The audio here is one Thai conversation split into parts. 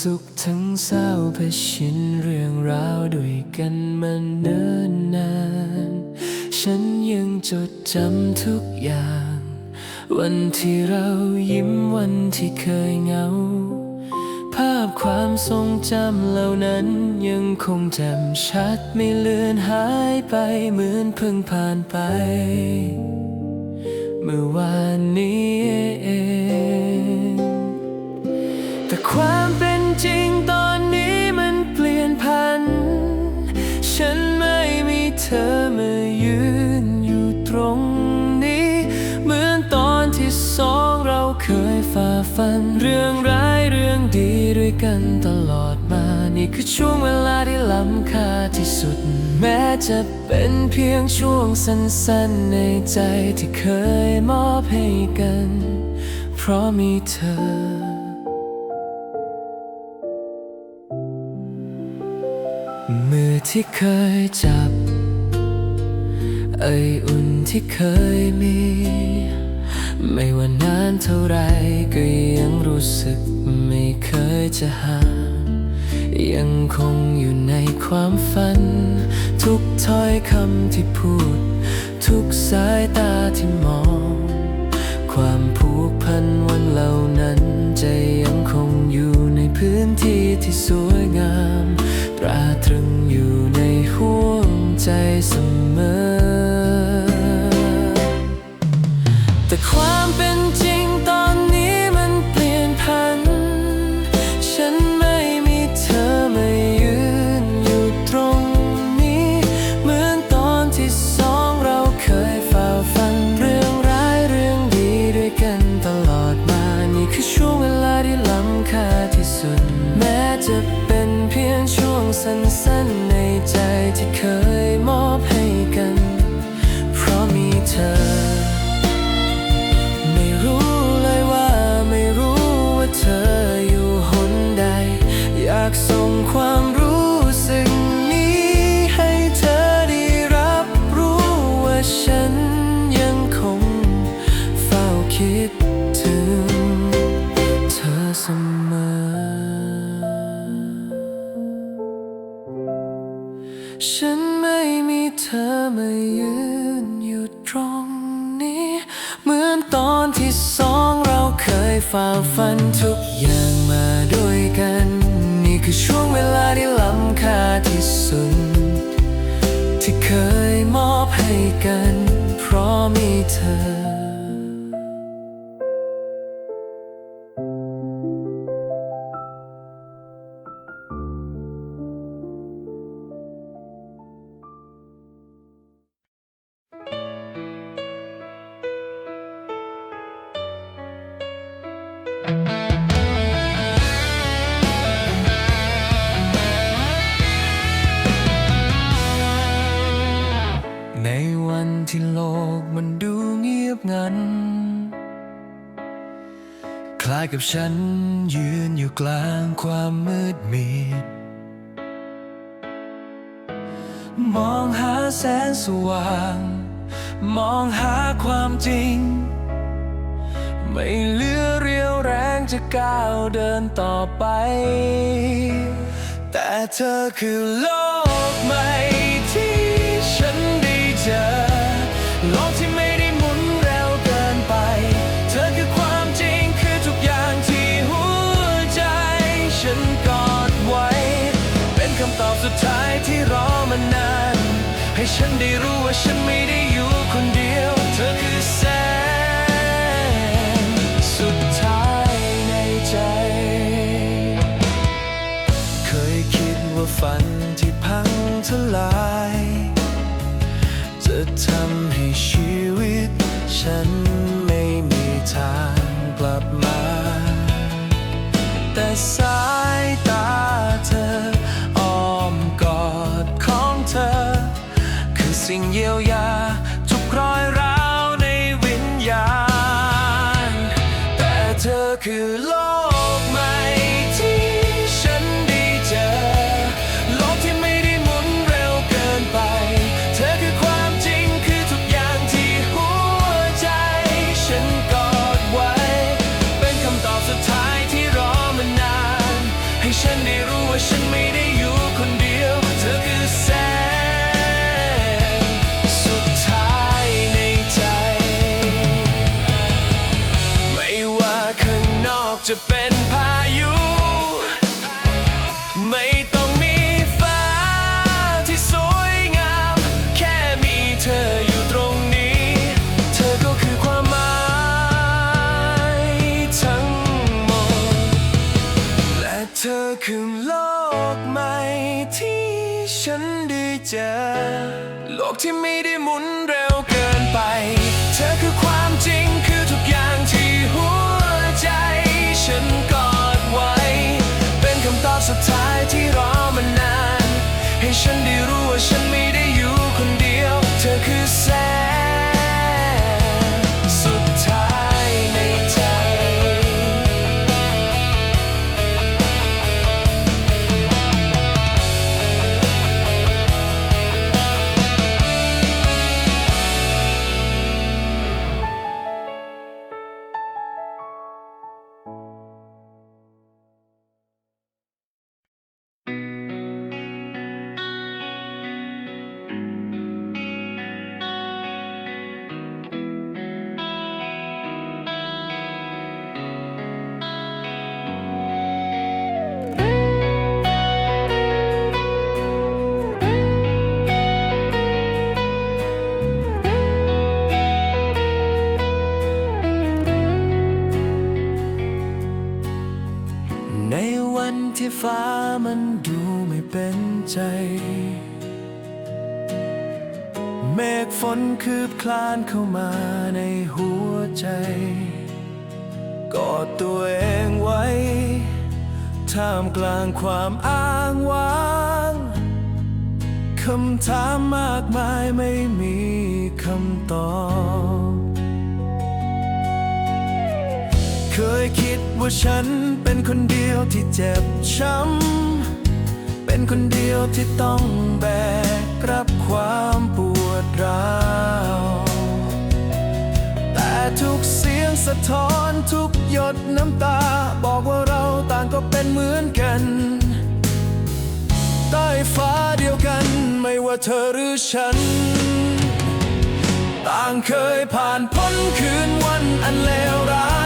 สุขทั้งเศร้าเผชิญเรื่องราวด้วยกันมาเนิ่นนาน ฉันยังจดจำทุกอย่าง วันที่เรายิ้มวันที่เคยเหงา ภาพความทรงจำเหล่านั้นยังคงแจ่มชัดไม่เลือนหายไปเหมือนเพิ่งผ่านไป เมื่อวานนี้เองแต่ความ จริงตอนนี้มันเปลี่ยนพัน ฉันไม่มีเธอมายืนอยู่ตรงนี้ เหมือนตอนที่สองเราเคยฝ่าฟัน เรื่องร้ายเรื่องดีด้วยกันตลอดมา นี่คือช่วงเวลาที่ล้ำค่าที่สุด แม้จะเป็นเพียงช่วงสั้นๆในใจที่เคยมอบให้กัน เพราะมีเธอ ที่เคยจับ เอ่ยอุ่นที่เคยมี ไม่ว่านานเท่าไรก็ยังรู้สึกไม่เคยจะห่างยังคงอยู่ในความฝัน ทุกถ้อยคำที่พูด ทุกสายตาที่มอง ความผูกพันวันเหล่านั้นจะยังคงอยู่ในพื้นที่ที่สวยงาม มอ ฉันไม่มีเธอมายืนอยู่ตรงนี้ เหมือนตอนที่สองเราเคยฝ่าฟันทุกอย่างมาด้วยกัน นี่คือช่วงเวลาที่ล้ำค่าที่สุด ที่เคยมอบให้กัน เพราะมีเธอ กับฉันยืนอยู่กลางความมืดมิด มองหาแสงสว่าง มองหาความจริง ไม่เหลือเรียวแรงจะก้าวเดินต่อไป แต่เธอคือโลกใหม่ที่ฉันได้เจอ ฉันได้รู้ว่าฉันไม่ได้ คือโล ที่ไม่ได้หมุนเร็วเกินไป เธอคือความจริงคือทุกอย่างที่หัวใจ ฉันกอดไว้ เป็นคำตอบสุดท้ายที่รอมานาน ให้ฉันได้รู้ว่าฉันมี นคืบคลานเข้ามาในหัวใจกอดตัวเองไว้ ท่ามกลางความอ้างว้างคำถามมากมายไม่มีคำตอบ เคยคิดว่าฉันเป็นคนเดียวที่เจ็บช้ำ เป็นคนเดียวที่ต้องแบกรับความปวด ร้าวแต่ทุกเสียงสะท้อนทุกหยดน้ำตา บอกว่าเราต่างก็เป็นเหมือนกัน ใต้ฟ้าเดียวกันไม่ว่าเธอหรือฉัน ต่างเคยผ่านพ้นคืนวันอันเลวร้าย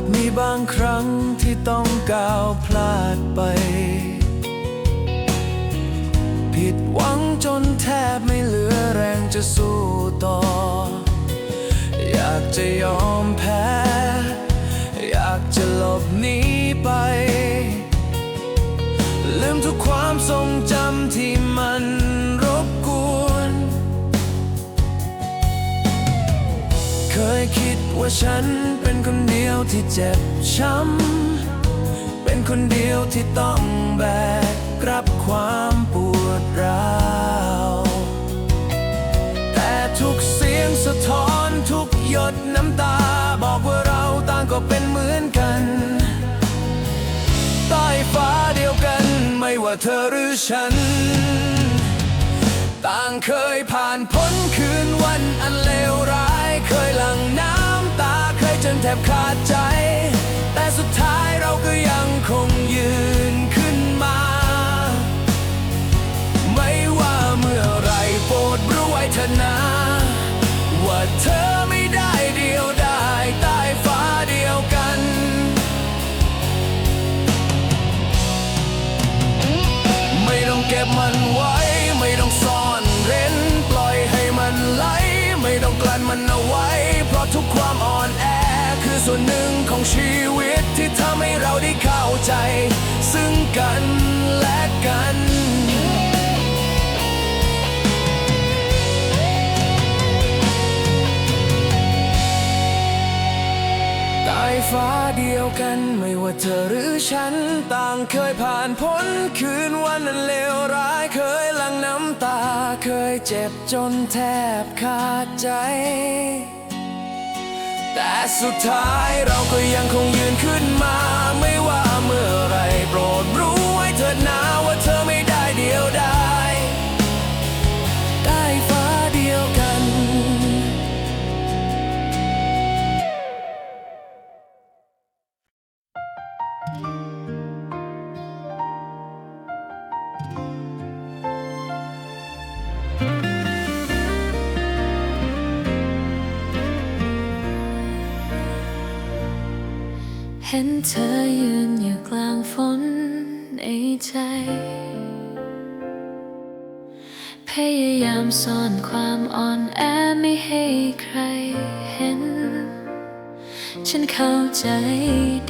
จมีบางครั้งที่ต้องก้าวพลาดไป ผิดหวังจนแทบไม่เหลือแรงจะสู้ต่อ อยากจะยอมแพ้ อยากจะหลบหนีไป ลืมทุกความทรงจำที่มันรบกวน เคยคิด ว่าฉันเป็นคนเดียวที่เจ็บช้ำ เป็นคนเดียวที่ต้องแบกรับความปวดร้าวแต่ทุกเสียงสะท้อนทุกหยดน้ำตา บอกว่าเราต่างก็เป็นเหมือนกันใต้ฟ้าเดียวกันไม่ว่าเธอหรือฉัน ต่างเคยผ่านพ้นคืนวันอันเลวร้ายเคยหลัง จนแทบขาดใจ แต่สุดท้ายเราก็ยังคงยืน ส่วนหนึ่งของชีวิตที่ทำให้เราได้เข้าใจ ซึ่งกันและกันใต้ฟ้าเดียวกันไม่ว่าเธอหรือฉัน ต่างเคยผ่านพ้นคืนวันนั้นเลวร้ายเคยหลั่งน้ำตาเคยเจ็บจนแทบขาดใจ แต่สุดท้ายเราก็ยังคงยืนขึ้นมา ไม่ว่าเมื่อไรโปรดรู้ไว้เถิดนะว่าเธอไม่ได้เดียวดายใต้ฟ้าเดียวกันเเห็นเธอยืนอยู่กลางฝนในใจ พยายามซ่อนความอ่อนแอไม่ให้ใครเห็น ฉันเข้าใจ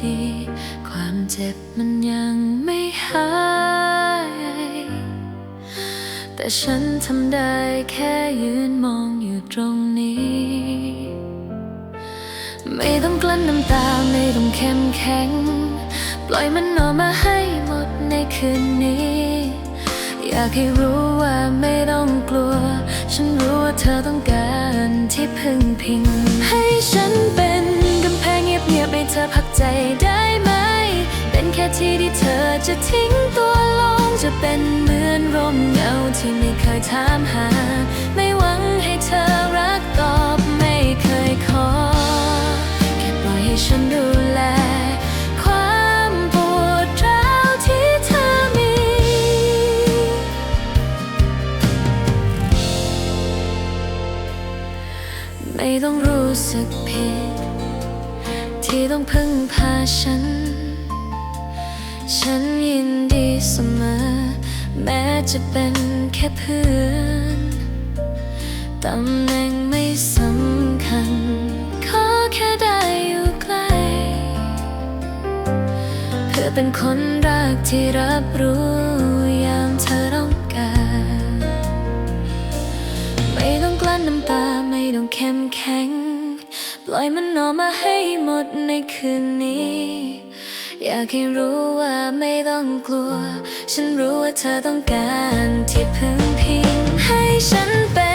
ดี ความเจ็บมันยังไม่หาย แต่ฉันทำได้แค่ยืนมองอยู่ตรงนี้ ไม่ต้องกลั้นน้ำตาไม่ต้องเข้มแข็ง ปล่อยมันออกมาให้หมดในคืนนี้ อยากให้รู้ว่าไม่ต้องกลัว ฉันรู้ว่าเธอต้องการที่พึ่งพิง ให้ฉันเป็นกำแพงเงียบๆให้เธอพักใจได้ไหม เป็นแค่ที่ที่เธอจะทิ้งตัวลงจะเป็นเหมือนร่มเงาที่ไม่เคยถามหา ต้องรู้สึกผิด ที่ต้องพึ่งพาฉัน ฉันยินดีเสมอ แม้จะเป็นแค่เพื่อนตำแหน่งไม่สำคัญ ขอแค่ได้อยู่ใกล้เพื่อเป็นคนรักที่รับรู้ น้ำตาไม่ต้องเข้มแข็ง ปล่อยมันออกมาให้หมดในคืนนี้ อยากให้รู้ว่าไม่ต้องกลัว ฉันรู้ว่าเธอต้องการที่พึ่งพิงให้ฉันเป็น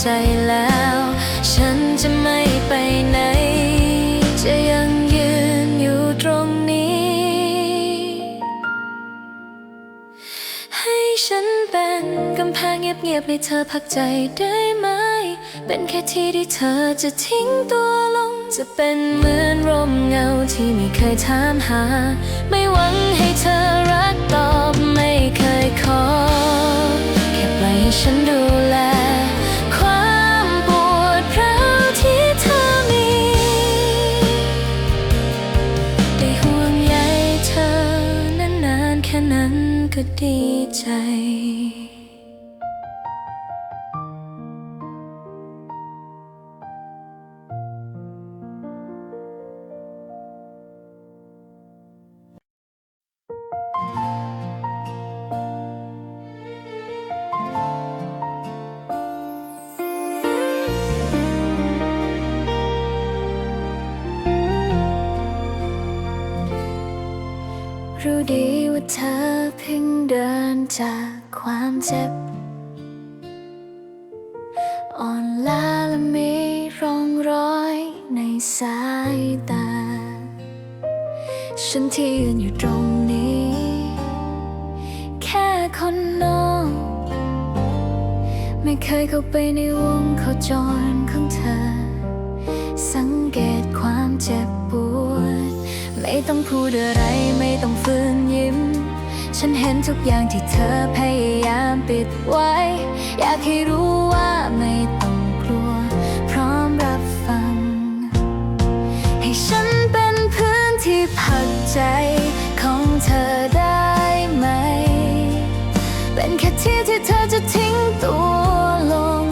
ใจแล้ว ฉันจะไม่ไปไหน จะยังยืนอยู่ตรงนี้ ให้ฉันเป็นกำแพงเงียบๆให้เธอพักใจได้ไหม เป็นแค่ที่ที่เธอจะทิ้งตัวลง จะเป็นเหมือนร่มเงาที่ไม่เคยถามหา ไม่หวังให้เธอรักตอบไม่เคยขอ แค่ปล่อยให้ฉันดูแล รู้ดีว่าเธอเพิ่งเดินจากความเจ็บ อ่อนล้าและมีร่องรอยในสายตา ฉันที่ยืนอยู่ตรงนี้ แค่คนนอก ไม่เคยเข้าไปในวงโคจรของเธอ สังเกตความเจ็บปวด ไม่ต้องพูดอะไร ฉันเห็นทุกอย่างที่เธอพยายามปิดไว้ อยากให้รู้ว่าไม่ต้องกลัว พร้อมรับฟัง ให้ฉันเป็นพื้นที่พักใจของเธอได้ไหม เป็นแค่ที่ที่เธอจะทิ้งตัวลง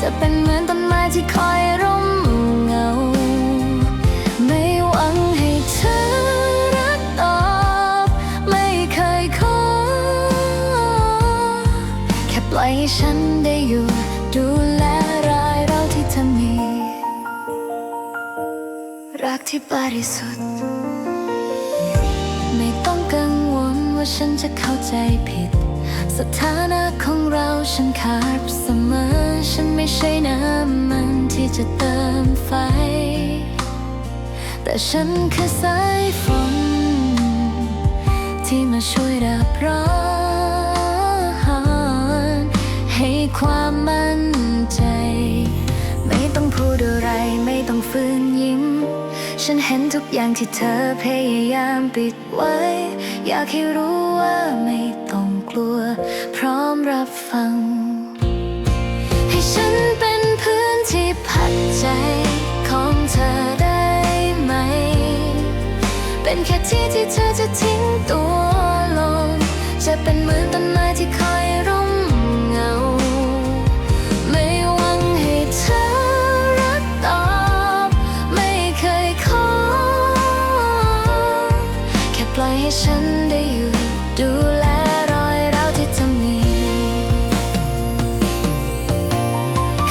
จะเป็นเหมือนต้นไม้ที่คอยร่ม ค่ปล่อยให้ฉันได้อยู่ ดูแลรายเราที่เธอมี รักที่บริสุทธิ์ ไม่ต้องกังวลว่าฉันจะเข้าใจผิด สถานะของเราฉันขาดเสมอ ฉันไม่ใช่น้ำมันที่จะเติมไฟ แต่ฉันคือสายฝนที่มาช่วยดับร้อน ให้ความมั่นใจ ไม่ต้องพูดอะไรไม่ต้องฝืนยิ้ม ฉันเห็นทุกอย่างที่เธอพยายามปิดไว้ อยากให้รู้ว่าไม่ต้องกลัว พร้อมรับฟัง ให้ฉันเป็นพื้นที่พักใจของเธอได้ไหม เป็นแค่ที่ที่เธอจะทิ้งตัวลง จะเป็นเหมือนต้นไม้ที่คอย ล่อยให้ฉันได้อยู่ดูแลรอยร้าวที่เธอมี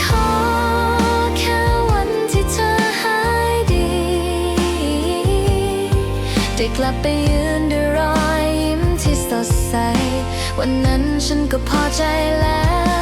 ขอแค่วันที่เธอหายดีได้กลับไปยืนด้วยรอยยิ้มที่สดใส วันนั้นฉันก็พอใจแล้ว